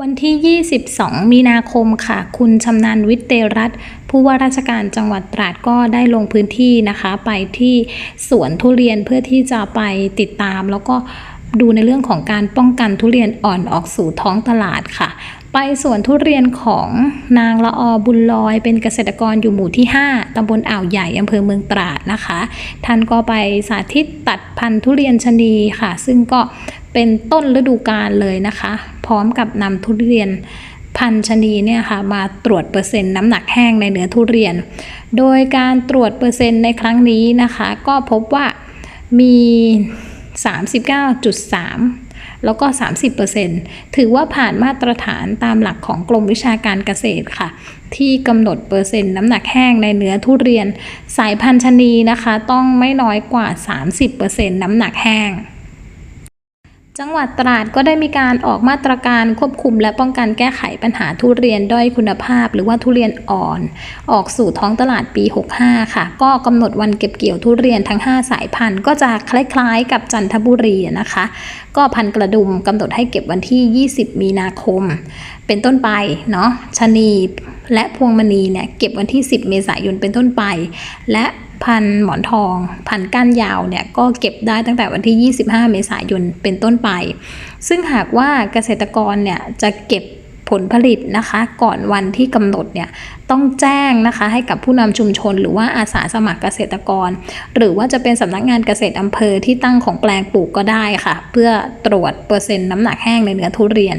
วันที่ 22 มีนาคมค่ะ คุณชำนาญวิทย์เตรัตผู้ว่าราชการจังหวัดตราดก็ได้ลงพื้นที่นะคะ ไปที่สวนทุเรียนเพื่อที่จะไปติดตาม แล้วก็ดูในเรื่องของการป้องกันทุเรียนอ่อนออกสู่ท้องตลาดค่ะ ไปสวนทุเรียนของนางละออบุญลอย เป็นเกษตรกรอยู่หมู่ที่ 5 ตำบลอ่าวใหญ่อำเภอเมืองตราดนะคะ ท่านก็ไปสาธิตตัดพันธุ์ทุเรียนชนีค่ะ ซึ่งก็ เป็นต้นฤดูกาลเลยนะคะ พร้อมกับนำทุเรียนพันชนีเนี่ยค่ะมาตรวจเปอร์เซ็นต์น้ำหนักแห้งในเนื้อทุเรียน โดยการตรวจเปอร์เซ็นต์ในครั้งนี้นะคะ ก็พบว่ามี 39.3 แล้วก็ 30%ถือว่าผ่านมาตรฐานตามหลักของกรมวิชาการเกษตรค่ะ ที่กำหนดเปอร์เซ็นต์น้ำหนักแห้งในเนื้อทุเรียน สายพันธุ์ชนีนะคะ ต้องไม่น้อยกว่า 30%น้ำหนักแห้ง จังหวัดตราดก็ได้มีการออกมาตรการควบคุมและป้องกันแก้ไขปัญหาทุเรียนด้อยคุณภาพ หรือว่าทุเรียนอ่อน ออกสู่ท้องตลาดปี 65 ค่ะ ก็กำหนดวันเก็บเกี่ยวทุเรียนทั้ง 5 สายพันธุ์ก็จะคล้ายๆ กับจันทบุรีนะคะ ก็พันธุ์กระดุมกำหนดให้เก็บวันที่ 20 มีนาคม เป็นต้นไปเนาะชะนีและพวงมณีเนี่ยเก็บวันที่ 10 เมษายนเป็นต้นไป และ พันหมอนทอง พันก้านยาวเนี่ยก็เก็บได้ตั้งแต่วันที่ 25 เมษายนเป็นต้นไป ซึ่งหากว่าเกษตรกรเนี่ยจะเก็บผลผลิตนะคะก่อนวันที่กำหนดเนี่ยต้องแจ้งนะคะให้กับผู้นำชุมชน หรือว่าอาสาสมัครเกษตรกร หรือว่าจะเป็นสำนักงานเกษตรอำเภอที่ตั้งของแปลงปลูกก็ได้ค่ะ เพื่อตรวจเปอร์เซ็นต์น้ำหนักแห้งในเนื้อทุเรียน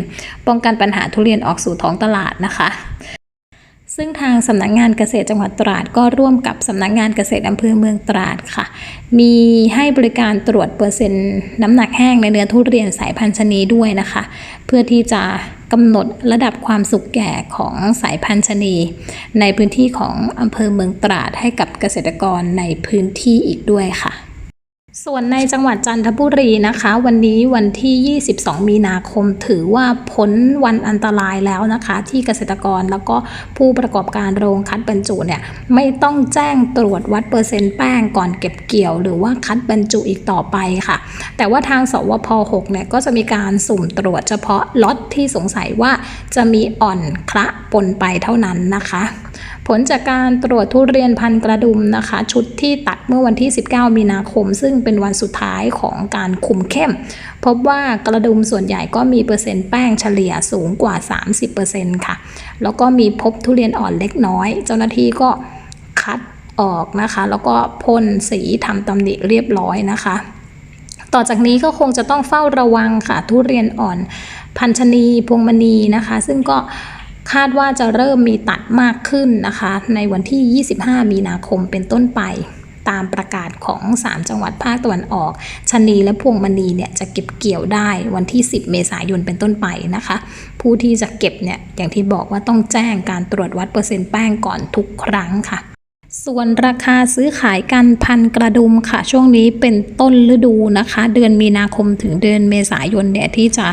ป้องกันปัญหาทุเรียนออกสู่ท้องตลาดนะคะ ซึ่งทางสำนักงานเกษตรจังหวัดตราด ก็ร่วมกับสำนักงานเกษตรอำเภอเมืองตราดค่ะ มีให้บริการตรวจเปอร์เซ็นต์น้ำหนักแห้งในเนื้อทุเรียนสายพันธุ์ชนีด้วยนะคะ เพื่อที่จะกำหนดระดับความสุกแก่ของสายพันธุ์ชนี ในพื้นที่ของอำเภอเมืองตราดให้กับเกษตรกรในพื้นที่อีกด้วยค่ะ ส่วนในจังหวัดจันทบุรีนะคะ วันนี้วันที่ 22 มีนาคม ถือว่าพ้นวันอันตรายแล้วนะคะ ที่เกษตรกรแล้วก็ผู้ประกอบการโรงคัดบรรจุเนี่ยไม่ต้องแจ้งตรวจวัดเปอร์เซ็นต์แป้งก่อนเก็บเกี่ยว หรือว่าคัดบรรจุอีกต่อไปค่ะ แต่ว่าทางสวพ 6 เนี่ยก็จะมีการสุ่มตรวจเฉพาะล็อตที่สงสัยว่าจะมีอ่อนคละปนไปเท่านั้นนะคะ ผลจากการตรวจทุเรียนพันกระดุมนะคะ ชุดที่ตัดเมื่อวันที่ 19 มีนาคม ซึ่งเป็นวันสุดท้ายของการคุมเข้ม พบว่ากระดุมส่วนใหญ่ก็มีเปอร์เซ็นต์แป้งเฉลี่ยสูงกว่า 30%ค่ะ แล้วก็มีพบทุเรียนอ่อนเล็กน้อย เจ้าหน้าที่ก็คัดออกนะคะ แล้วก็พ่นสีทำตำหนิเรียบร้อยนะคะต่อจากนี้ก็คงจะต้องเฝ้าระวังค่ะ ทุเรียนอ่อน พันชนีพวงมณีนะคะ ซึ่งก็ คาดว่าจะเริ่มมีตัดมากขึ้นนะคะ ในวันที่ 25 มีนาคมเป็นต้นไปตามประกาศของ 3 จังหวัดภาคตะวันออกชนีและพวงมณีเนี่ยจะเก็บเกี่ยวได้วันที่ 10 เมษายนเป็นต้นไปนะคะ ผู้ที่จะเก็บเนี่ยอย่างที่บอกว่าต้องแจ้งการตรวจวัดเปอร์เซ็นต์แป้งก่อนทุกครั้งค่ะ ส่วนราคาซื้อขายกันพันกระดุมค่ะ ช่วงนี้เป็นต้นฤดูนะคะ เดือนมีนาคมถึงเดือนเมษายนเนี่ยที่จะ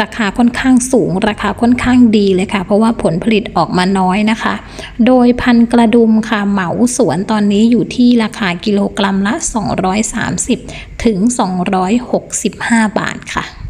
ราคาค่อนข้างสูง ราคาค่อนข้างดีเลยค่ะ เพราะว่าผลผลิตออกมาน้อยนะคะ โดยพันกระดุมค่ะเหมาสวนตอนนี้อยู่ที่ราคากิโลกรัมละ 230 ถึง 265 บาทค่ะ